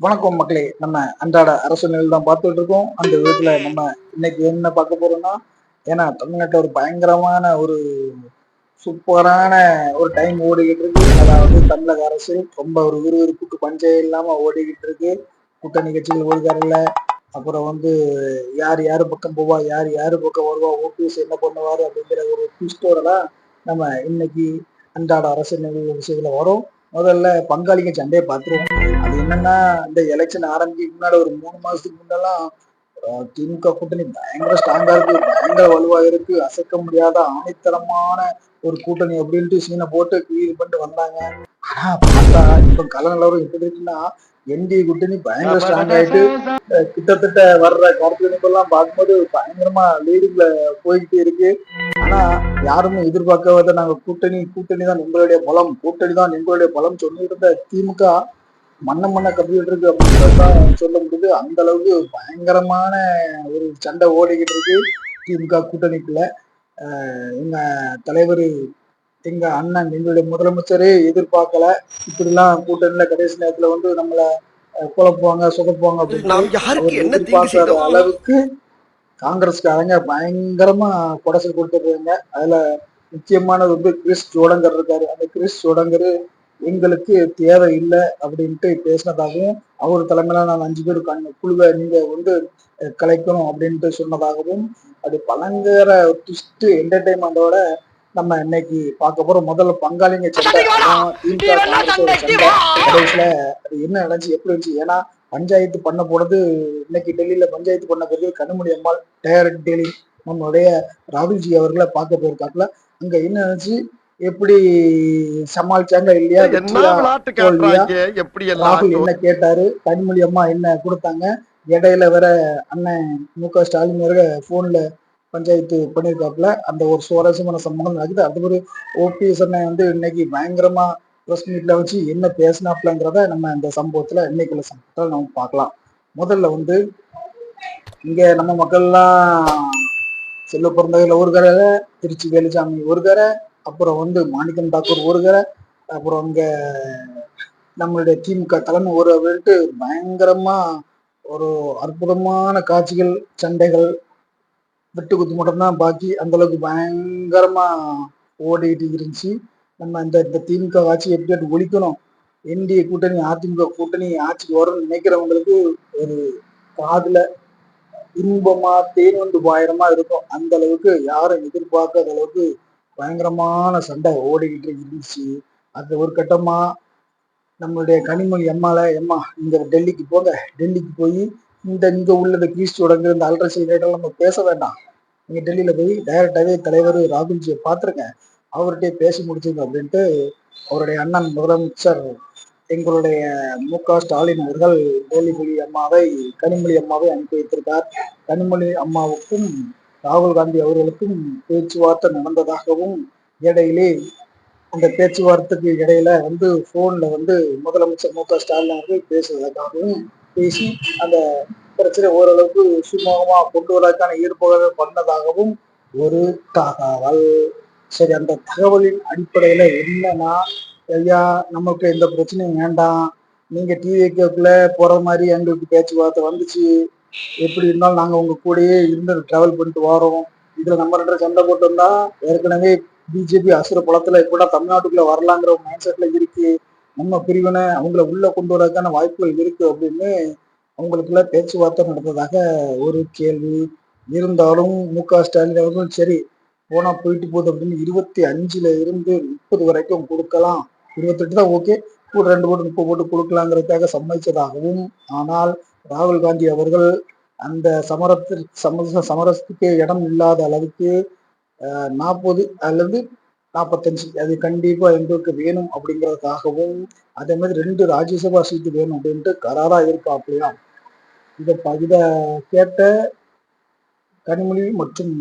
வணக்கம் மக்களே. நம்ம அன்றாட அரசு நிலையில் தான் பார்த்துட்டு இருக்கோம் அந்த விதத்துல நம்ம இன்னைக்கு என்ன பார்க்க போறோம்னா ஏன்னா தமிழ்நாட்டில் ஒரு பயங்கரமான ஒரு சூப்பரான ஒரு டைம் ஓடிக்கிட்டு இருக்கு. அதாவது தமிழக அரசு ரொம்ப ஒரு விறுவிறுப்புக்கு பஞ்சம் இல்லாம ஓடிக்கிட்டு இருக்கு. கூட்டணி கட்சிகள் ஓடிக்காரில்ல அப்புறம் வந்து யார் யார் பக்கம் போவா யார் யார் பக்கம் வருவா ஓபிஎஸ் என்ன பண்ணுவார் அப்படிங்கிற ஒரு ட்விஸ்டோட தான் நம்ம இன்னைக்கு அன்றாட அரசு நிகழ்வு விஷயத்துல வரும். முதல்ல பங்காளிங்க சண்டையை பார்த்துருவோம். என்னன்னா இந்த எலெக்ஷன் ஆரம்பிக்கு முன்னாடி ஒரு மூணு மாசத்துக்கு முன்னெல்லாம் திமுக கூட்டணி பயங்கர ஸ்ட்ராங்கா இருக்கு பயங்கர வலுவா இருக்கு அசைக்க முடியாத ஆணித்தரமான ஒரு கூட்டணி அப்படின்ட்டு சீனை போட்டு கிளீர் பண்ணிட்டு வந்தாங்க. ஆனா பார்த்தா இப்ப கல நிலவரம் எப்படி இருக்குன்னா என்டிஏ கூட்டணி பயங்கர ஸ்ட்ராங் ஆயிட்டு கிட்டத்தட்ட வர்ற கருத்து பார்க்கும்போது பயங்கரமா லீடிங்ல போய்கிட்டே இருக்கு. ஆனா யாருமே எதிர்பார்க்காத நாங்க கூட்டணி கூட்டணி தான் எங்களுடைய பலம் கூட்டணி தான் எங்களுடைய பலம் சொல்லிட்டு இருந்த திமுக மண்ண மண்ண கப்பிட்டு இருக்கு அப்படின்னு சொல்ல முடியுது அந்த அளவுக்கு பயங்கரமான ஒரு சண்டை ஓடிக்கிட்டு இருக்கு. திமுக கூட்டணிக்குள்ள. எங்க தலைவர் எங்க அண்ணன் எங்களுடைய முதலமைச்சரே எதிர்பார்க்கல. இப்படிலாம் கூட்டணியில கடைசி நேரத்துல வந்து நம்மள குழப்புவாங்க சொதப்புவாங்க அப்படின்னு அளவுக்கு காங்கிரஸ்காரங்க பயங்கரமா குடசல் கொடுத்துருக்காங்க அதுல முக்கியமானது வந்து கிறிஸ் ஜோடங்கர் இருக்காரு. அந்த கிறிஸ் ஜோடங்கர் எங்களுக்கு தேவை இல்லை அப்படின்ட்டு பேசினதாகவும் அவர் தலைமையில நான் அஞ்சு பேர் கண் குழுவை நீங்க வந்து கலைக்கணும் அப்படின்ட்டு சொன்னதாகவும் அது பழங்கர ட்விஸ்ட் என்டர்டைன்மெண்டோட நம்ம இன்னைக்கு பார்க்க போறோம். முதல்ல பங்காளிங்க சண்டை. கடைசியில அது என்ன நடந்துச்சு எப்படி இருந்துச்சு? ஏன்னா பஞ்சாயத்து பண்ண போனது இன்னைக்கு டெல்லியில பஞ்சாயத்து பண்ண பிறகு கனிமொழி அம்மாள் டைரக்ட் டெல்லி நம்மளுடைய ராகுல்ஜி அவர்களை பார்க்க போயிருக்காப்புல. அங்க என்ன நடந்துச்சு? எப்படி சமாளிச்சாங்க இல்லையா? எப்படி ராகுல் என்ன கேட்டாரு? கனிமொழி அம்மா என்ன கொடுத்தாங்க? இடையில வேற அண்ணன் மு க ஸ்டாலின் வேற போன்ல பஞ்சாயத்து பண்ணியிருக்காப்புல அந்த ஒரு சுவாரஸ்யமான சம்பவம் நடக்குது. அது ஒரு ஓபிஎஸ் அண்ணன் வந்து இன்னைக்கு பயங்கரமா ப்ரெஸ் மீட்ல வச்சு என்ன பேசினாப்லங்கிறத நம்ம இந்த சம்பவத்துல இன்னைக்குள்ள சம்பவத்துல நம்ம பார்க்கலாம். முதல்ல வந்து இங்க நம்ம மக்கள்லாம் செல்வ பிறந்தகையில ஒரு கரை திருச்சி வேலுசாமி ஒரு கரை அப்புறம் வந்து மாணிக்கம் தாக்கூர் ஒருகரை அப்புறம் இங்க நம்மளுடைய திமுக தலைமை ஒரு அப்படின்ட்டு பயங்கரமா ஒரு அற்புதமான காட்சிகள் சண்டைகள் வெட்டு குத்து மட்டும்தான் பாக்கி அந்த அளவுக்கு பயங்கரமா இருந்துச்சு. நம்ம இந்த இந்த திமுக ஆட்சி எப்படி ஒழிக்கணும்? என்டிஏ கூட்டணி அதிமுக கூட்டணி ஆட்சிக்கு வரும்னு நினைக்கிறவங்களுக்கு ஒரு காதுல இன்பமா தேன் வந்து பாயிரமா இருக்கும். அந்த அளவுக்கு யாரும் எதிர்பார்க்காத அளவுக்கு பயங்கரமான சண்டை ஓடிக்கிட்டு இருந்துச்சு. அது ஒரு கட்டமா நம்மளுடைய கனிமொழி எம்மால எம்மா இந்த டெல்லிக்கு போங்க. டெல்லிக்கு போய் இந்த இங்க உள்ளது கிறிஸ்து உடங்கு இந்த அல்ட்ரசி ரேட்டெல்லாம் நம்ம பேச வேண்டாம். நீங்க டெல்லியில போய் டைரக்டாவே தலைவர் ராகுல்ஜியை பார்த்துருங்க. அவர்கிட்டயே பேசி முடிச்சுங்க அப்படின்ட்டு அவருடைய அண்ணன் முதலமைச்சர் எங்களுடைய மு க ஸ்டாலின் அவர்கள் டெல்லிமொழி அம்மாவை கனிமொழி அம்மாவை அனுப்பி வைத்திருக்கார். கனிமொழி அம்மாவுக்கும் ராகுல் காந்தி அவர்களுக்கும் பேச்சுவார்த்தை நடந்ததாகவும் இடையிலே அந்த பேச்சுவார்த்தைக்கு இடையில வந்து போன்ல வந்து முதலமைச்சர் மு க ஸ்டாலின் அவர்கள் பேசுவதற்காகவும் பேசி அந்த பிரச்சனை ஓரளவுக்கு சுமூகமா கொண்டு வரதுக்கான ஏற்பாடுகள் பண்ணதாகவும் ஒரு தகவல். சரி அந்த தகவலின் அடிப்படையில என்னன்னா ஐயா நமக்கு எந்த பிரச்சனையும் வேண்டாம். நீங்க டிவிக்குள்ள போற மாதிரி எங்களுக்கு பேச்சுவார்த்தை வந்துச்சு. எப்படி இருந்தாலும் நாங்க உங்க கூடயே இருந்து டிராவல் பண்ணிட்டு வரோம். இதுல நம்ம ரெண்டு சண்டை போட்டோம்னா ஏற்கனவே பிஜேபி அசுர பலத்துல எப்படா தமிழ்நாட்டுக்குள்ள வரலாங்கிற ஒரு மைண்ட் செட்ல இருக்கு. நம்ம பிரிவினை அவங்கள உள்ள கொண்டு வரதுக்கான வாய்ப்புகள் இருக்கு அப்படின்னு அவங்களுக்குள்ள பேச்சுவார்த்தை நடந்ததாக ஒரு கேள்வி. இருந்தாலும் மு க ஸ்டாலின் அவர்களும் சரி போனா போயிட்டு போகுது அப்படின்னு இருபத்தி அஞ்சுல இருந்து முப்பது வரைக்கும் கொடுக்கலாம். இருபத்தெட்டு தான் ஓகே கூட ரெண்டு போட்டு முப்பது போட்டு கொடுக்கலாங்கிறதுக்காக சம்மதிச்சதாகவும் ஆனால் ராகுல் காந்தி அவர்கள் அந்த சமரத்தில் சம சமரசத்துக்கு இடம் இல்லாத அளவுக்கு நாற்பது அல்லது நாற்பத்தஞ்சு அது கண்டிப்பா எங்களுக்கு வேணும் அப்படிங்கிறதுக்காகவும் அதே மாதிரி ரெண்டு ராஜ்யசபா சீட்டு வேணும் அப்படின்ட்டு கராரா இருக்கா அப்படியா இதை இதை கேட்ட கனிமொழி மற்றும்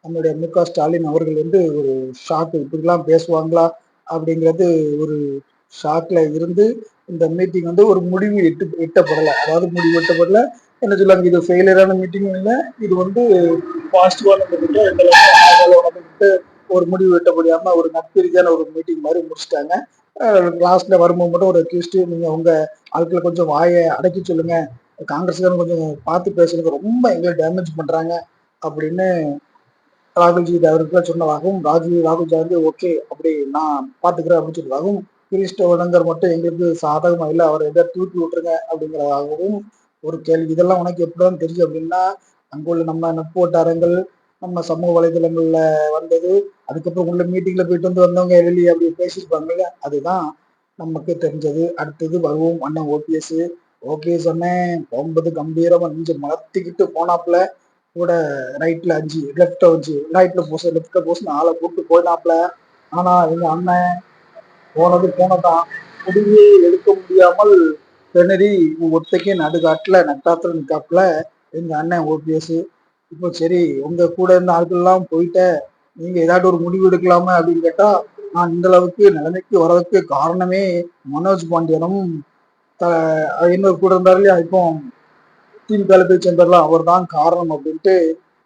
நம்முடைய மு க ஸ்டாலின் அவர்கள் வந்து ஒரு ஷாக் இப்படிலாம் பேசுவாங்களா அப்படிங்கிறது ஒரு ஷாக்ல இருந்து இந்த மீட்டிங் வந்து ஒரு முடிவு எட்டு எட்டப்படலை. அதாவது முடிவு எட்டப்படல. என்ன சொல்லுவாங்க இது ஃபெயிலியரான மீட்டிங்கும் இல்லை. இது வந்து பாசிட்டிவான மீட்டிங்கும் எந்த மீட்டிங் ஒரு முடிவு எட்ட முடியாம ஒரு நட்பு ஒரு மீட்டிங் மாதிரி முடிச்சிட்டாங்க. லாஸ்ட்ல வரும்போது மட்டும் ஒரு அக்யூஸ்ட் நீங்க உங்க ஆட்களை கொஞ்சம் வாயை அடக்கி சொல்லுங்க. காங்கிரஸ்காரன் கொஞ்சம் பார்த்து பேசுறதுக்கு ரொம்ப எங்களை டேமேஜ் பண்றாங்க அப்படின்னு ராகுல்ஜி அவருக்கு சொன்னதாகவும் ராஜு ராகுல்ஜி வந்து ஓகே அப்படி நான் பாத்துக்கிறேன் அப்படின்னு சொல்றதாகவும் கிரீஷ் வடங்கர் மட்டும் எங்களுக்கு சாதகமா இல்லை. அவர் எதாவது தூக்கி விட்டுருங்க அப்படிங்கிறதாகவும் ஒரு கேள்வி. இதெல்லாம் உனக்கு எப்படிதான் தெரியும் அப்படின்னா அங்குள்ள நம்ம நட்பு வட்டாரங்கள் நம்ம சமூக வலைதளங்கள்ல வந்தது அதுக்கப்புறம் உள்ள மீட்டிங்ல போயிட்டு வந்து வந்தவங்க வெளியே அப்படி பேசியிருப்பாங்க அதுதான் நமக்கு தெரிஞ்சது. அடுத்தது வருவோம் அண்ணன் ஓபிஎஸ். ஓகே அண்ணன் போகும்போது கம்பீரமா நெஞ்சு மலர்த்திக்கிட்டு போனாப்புல. கூட ரைட்ல அஞ்சு லெஃப்ட்ல அஞ்சு ரைட்ல போஸ் லெஃப்ட்ல போஸ் ஆளை கூப்பிட்டு போயினாப்புல. ஆனா எங்க அண்ணன் போனது போனதான். முடிவே எடுக்க முடியாமல் திணறி ஒத்தைக்கே நடுகாட்டில் நட்டாத்துல நிற்காப்புல எங்கள் அண்ணன் ஓபிஎஸ். இப்போ சரி உங்கள் கூட இருந்த ஆட்கள்லாம் போயிட்ட நீங்கள் ஏதாட்டு ஒரு முடிவு எடுக்கலாமா அப்படின்னு கேட்டால் நான் இந்த அளவுக்கு நிலைமைக்கு வர்றதுக்கு காரணமே மனோஜ் பாண்டியனும் த இன்னொரு கூட இருந்தார் இல்லையா இப்போ திமுக போய் சேர்ந்தார்லாம் அவர் தான் காரணம் அப்படின்ட்டு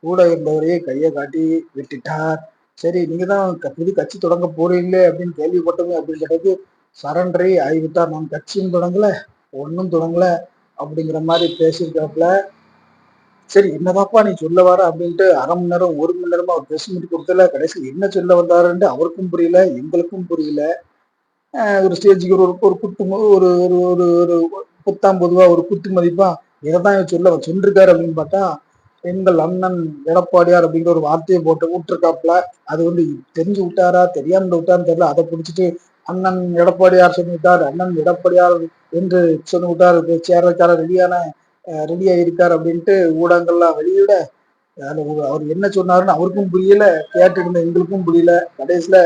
கூட இருந்தவரையே கையை காட்டி விட்டுட்டார். சரி நீங்க தான் புது கட்சி தொடங்க போறீங்களே அப்படின்னு கேள்விப்பட்டது அப்படின்னு கேட்டது சரண்டரை ஆகிவிட்டார் நான் கட்சியும் தொடங்கல ஒன்றும் தொடங்கல அப்படிங்கிற மாதிரி பேசியிருக்காப்புல சரி என்னதாப்பா நீ சொல்ல வர அப்படின்ட்டு அரை மணி நேரம் ஒரு மணி நேரமா அவர் பேசி மீட் கொடுத்தல கடைசியில் என்ன சொல்ல வந்தாருன்ட்டு அவருக்கும் புரியல எங்களுக்கும் புரியல ஒரு ஸ்டேஜுக்கு ஒரு ஒரு குத்து ஒரு ஒரு ஒரு ஒரு புத்தாம் பொதுவா ஒரு குத்து மதிப்பா இதைதான் சொல்ல சொல்லிருக்காரு அப்படின்னு பார்த்தா எங்கள் அண்ணன் எடப்பாடியார் அப்படிங்கிற ஒரு வார்த்தையை போட்டு விட்டுருக்காப்புல. அது வந்து தெரிஞ்சு விட்டாரா தெரியாம விட்டான்னு தெரியல. அதை பிடிச்சிட்டு அண்ணன் எடப்பாடியார் சொல்லி விட்டார் அண்ணன் எடப்பாடியார் என்று சொல்லி விட்டார் சேர்றதுக்கார ரெடியான ரெடியா இருக்கார் அப்படின்ட்டு ஊடகங்கள்லாம் வெளியிட அவர் என்ன சொன்னாருன்னு அவருக்கும் புரியல. கேட்டு இருந்த எங்களுக்கும் புரியல. கடைசியில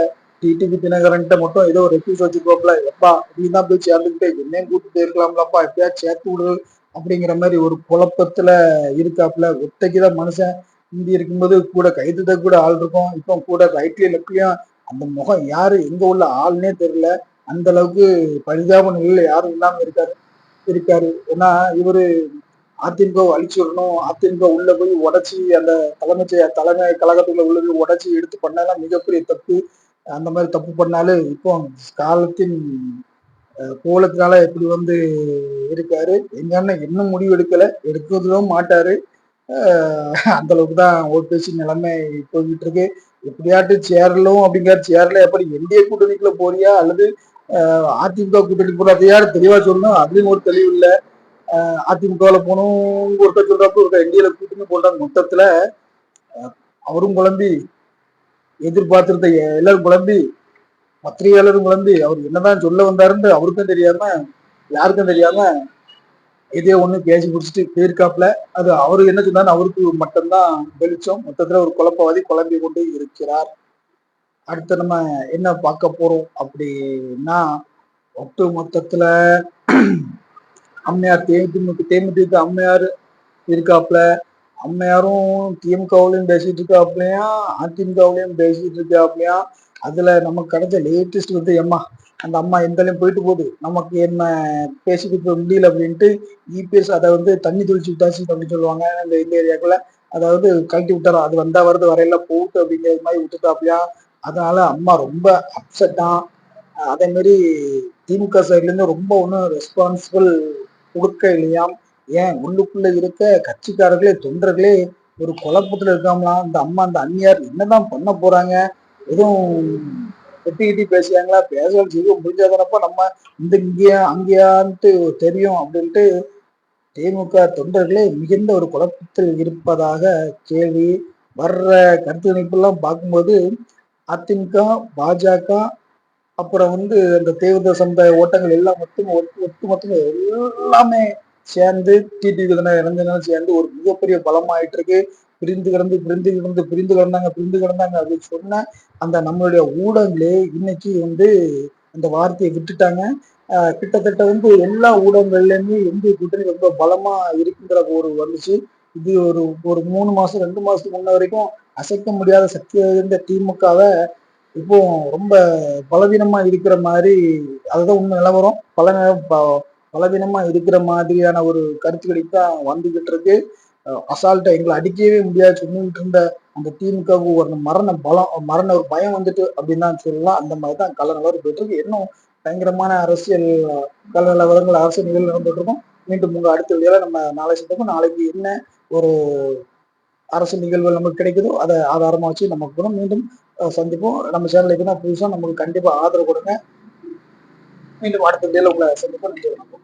டிடிபி தினகரன்ட்ட மட்டும் ஏதோ ரெஃப்யூஸ் வச்சுக்கோப்பல. எப்பா அப்படின்னு தான் போய் சேர்ந்துக்கிட்டே. என்னையும் கூட்டு போயிருக்கலாம்லப்பா. எப்பயா சேர்த்து விடு. அப்படிங்கிற மாதிரி ஒரு குழப்பத்துல இருக்காப்புல. ஒத்தைக்குதான் மனுஷன் இந்தி இருக்கும்போது கூட கைதுத கூட ஆள் இருக்கும். இப்போ கூட ரைட்லயும் லெப்ட்லயும் அந்த முகம் யாரு எங்க உள்ள ஆள்னே தெரியல. அந்த அளவுக்கு பரிதாப நிலையில யாரும் இல்லாம இருக்காரு இருக்காரு. ஏன்னா இவரு அதிமுக அழிச்சு விடணும். அதிமுக உள்ள போய் உடச்சி அந்த தலைமை தலைமை கழகத்துக்குள்ள உள்ள போய் உடச்சி எடுத்து பண்ணாலும் மிகப்பெரிய தப்பு. அந்த மாதிரி தப்பு பண்ணாலும் இப்போ காலத்தின் கோலத்தினால எப்படி வந்து இருக்காரு. எங்க அண்ணன் இன்னும் முடிவு எடுக்கல எடுக்கிறதும் மாட்டாரு. அந்த அளவுக்கு தான் ஓபிஎஸ்சி நிலைமை போய்கிட்டு இருக்கு. எப்படியாட்டு சேரலும் அப்படிங்கிற சேரல எப்படி என்டிஏ கூட்டணிக்குள்ள போறியா? அல்லது அதிமுக கூட்டணி போறாதையாரு தெளிவா சொல்லணும். அப்படின்னு ஒரு தெளிவு இல்லை. அதிமுகவில் போகணும். ஒருத்தர் சொல்றப்ப ஒரு என்டிஏல கூட்டணி போட்டாங்க. மொத்தத்துல அவரும் குழம்பி எதிர்பார்த்திருந்த எல்லாரும் குழம்பி பத்திரிகையாளரும் குழம்பி அவர் என்னதான் சொல்ல வந்தாருன்னு அவருக்கும் தெரியாம யாருக்கும் தெரியாம இதே ஒண்ணு பேசி முடிச்சுட்டு போயிருக்காப்ல அது அவரு என்ன சொன்னாரு அவருக்கு மட்டும்தான் வெளிச்சம். மொத்தத்துல ஒரு குழப்பவாதி குழம்பி கொண்டு இருக்கிறார். அடுத்து நம்ம என்ன பார்க்க போறோம் அப்படின்னா ஒட்டு மொத்தத்துல அம்மையார் தேமுதிமுக தேமுதிக அம்மையார் இருக்காப்ல அம்மையாரும் திமுகவுலையும் பேசிட்டு இருக்காப்லையா அதிமுகவுலையும் பேசிட்டு இருக்காப்லையா அதுல நமக்கு கிடைச்ச லேட்டஸ்ட் வந்து எம்மா அந்த அம்மா எந்தாலையும் போயிட்டு போகுது. நமக்கு என்ன பேசிக்கிட்டு முடியல அப்படின்ட்டு இபிஎஸ் அதை வந்து தண்ணி தொழிச்சு விட்டாச்சு அப்படின்னு சொல்லுவாங்க. அந்த இந்த ஏரியாக்குள்ள அதாவது கழட்டி விட்டாரோ அது வந்தா வருது வரையில போட்டு அப்படிங்கிற மாதிரி விட்டுட்டாப்லையா? அதனால அம்மா ரொம்ப அப்செட்டான் அதே மாதிரி திமுக சைட்ல இருந்து ரொம்ப ஒன்றும் ரெஸ்பான்சிபிள் கொடுக்க இல்லையாம். ஏன்? உள்ளுக்குள்ள இருக்க கட்சிக்காரர்களே தொண்டர்களே ஒரு குழப்பத்துல இருக்காமலாம் அந்த அம்மா அந்த அந்நியார் என்னதான் பண்ண போறாங்க? எதுவும் கட்டி கட்டி பேசுறாங்களா பேசலாம் செய்ய முடிஞ்சாதனப்ப நம்ம இந்த இங்கேயா அங்கேயான்ட்டு தெரியும் அப்படின்ட்டு திமுக தொண்டர்களே மிகுந்த ஒரு குழப்பத்தில் இருப்பதாக கேள்வி வர்ற கருத்து கணிப்பெல்லாம் பார்க்கும்போது அதிமுக பாஜக அப்புறம் வந்து அந்த தேவத சமுதாய ஓட்டங்கள் எல்லாம் மட்டும் ஒட்டு மொத்தம் எல்லாமே சேர்ந்து டிடிவி இளைஞர்கள் சேர்ந்து ஒரு மிகப்பெரிய பலமாயிட்டு இருக்கு பிரிந்து கிடந்து பிரிந்து கிடந்து பிரிந்து கிடந்தாங்க பிரிந்து கிடந்தாங்க அப்படின்னு சொன்ன அந்த நம்மளுடைய ஊடகங்களே இன்னைக்கு வந்து அந்த வார்த்தையை விட்டுட்டாங்க. கிட்டத்தட்ட வந்து எல்லா ஊடகங்கள்லயுமே இந்திய கூட்டணி ரொம்ப பலமா இருக்குங்கிற ஒரு வந்துச்சு. இது ஒரு ஒரு மூணு மாசம் ரெண்டு மாசத்துக்கு முன்ன வரைக்கும் அசைக்க முடியாத சக்தி இருந்த திமுகவை இப்போ ரொம்ப பலவீனமா இருக்கிற மாதிரி அதுதான் உண்மை நிலவரம் பல பலவீனமா இருக்கிற மாதிரியான ஒரு கருத்துக்களுக்கு தான் வந்துகிட்டு இருக்கு. அசால்ட்டா எங்களை அடிக்கவே முடியாது. சொல்லிட்டு இருந்த அந்த திமுகவுக்கு ஒரு மரண பலம் மரண ஒரு பயம் வந்துட்டு அப்படின்னு தான் சொல்லலாம். அந்த மாதிரி தான் கல நிலவரம் போயிட்டு இருக்கு. இன்னும் பயங்கரமான அரசியல் கள நிலவரங்கள் அரசியல் நிகழ்வு நடந்துட்டு இருக்கும். மீண்டும் உங்க அடுத்த வீடியோல நம்ம நாளை சந்திப்போம். நாளைக்கு என்ன ஒரு அரசு நிகழ்வுகள் நமக்கு கிடைக்குதோ அதை ஆதாரமா வச்சு நமக்கு கூட மீண்டும் சந்திப்போம். நம்ம சேனலுக்கு தான் புதுசா நமக்கு கண்டிப்பா ஆதரவு கொடுங்க. மீண்டும் அடுத்த வீடியோல உங்களை சந்திப்போம். நன்றி வணக்கம்.